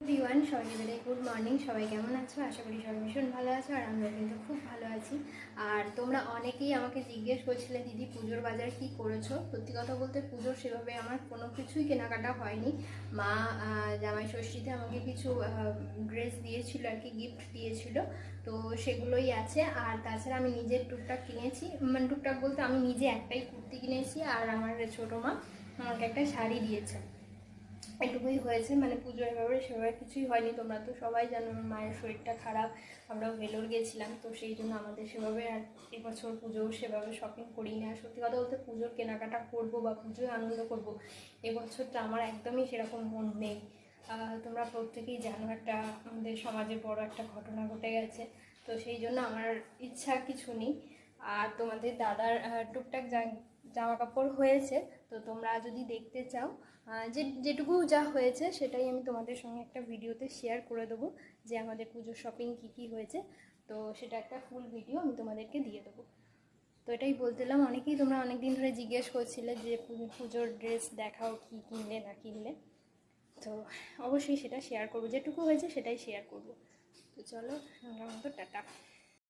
Everyone, সবাইকে very good morning সবাই কেমন আছো? আশা করি সবাই ভীষণ ভালো আছো আর আমরা কিন্তু খুব ভালো আছি। আর তোমরা অনেকেই আমাকে জিজ্ঞেস করছিলে, দিদি, পুজোর বাজার কি করেছ? সত্যি কথা বলতে পুজোর সেভাবে আমার কোনো কিছুই কেনাকাটা হয়নি। মা জামাই ষষ্ঠীতে আমাকে কিছু ড্রেস দিয়েছিল আর কি গিফট দিয়েছিল। তো সেগুলোই আছে। আর তাছাড়া আমি নিজের টুকটাক কিনেছি। মানে টুকটাক বলতে আমি নিজে একটাই কুর্তি কিনেছি। আর আমার ছোটো মা আমাকে একটা শাড়ি দিয়েছে। এটুকুই হয়েছে মানে পুজোর ব্যাপারে সেভাবে কিছুই হয়নি। তোমরা তো সবাই জানো আমার মায়ের শরীরটা খারাপ, আমরাও ভেলোর গেছিলাম, তো সেই জন্য আমাদের সেভাবে আর এবছর পুজো সেভাবে শপিং করি না সত্যি কথা বলতে পুজোর কেনাকাটা করব বা পুজোয় আনন্দ করব, এবছরটা আমার একদমই সেরকম মন নেই। তোমরা প্রত্যেকেই জানো একটা আমাদের সমাজে বড় একটা ঘটনা ঘটে গেছে, তো সেই জন্য আমার ইচ্ছা কিছু নেই। আর তোমাদের দাদার টুকটাক জামা কাপড় হয়েছে, তো তোমরা যদি দেখতে চাও যে, যেটুকু যা হয়েছে সেটাই আমি তোমাদের সঙ্গে একটা ভিডিওতে শেয়ার করে দেবো, যে আমাদের পুজোর শপিং কী কী হয়েছে। তো সেটা একটা ফুল ভিডিও আমি তোমাদেরকে দিয়ে দেবো। তো এটাই বলতেলাম অনেকেই তোমরা অনেক দিন ধরে জিজ্ঞেস করছিলে যে পুজোর ড্রেস দেখাও কি কিনলে, না কিনলে। তো অবশ্যই সেটা শেয়ার করব, যেটুকু হয়েছে সেটাই শেয়ার করব। তো চলো মতো টাটা।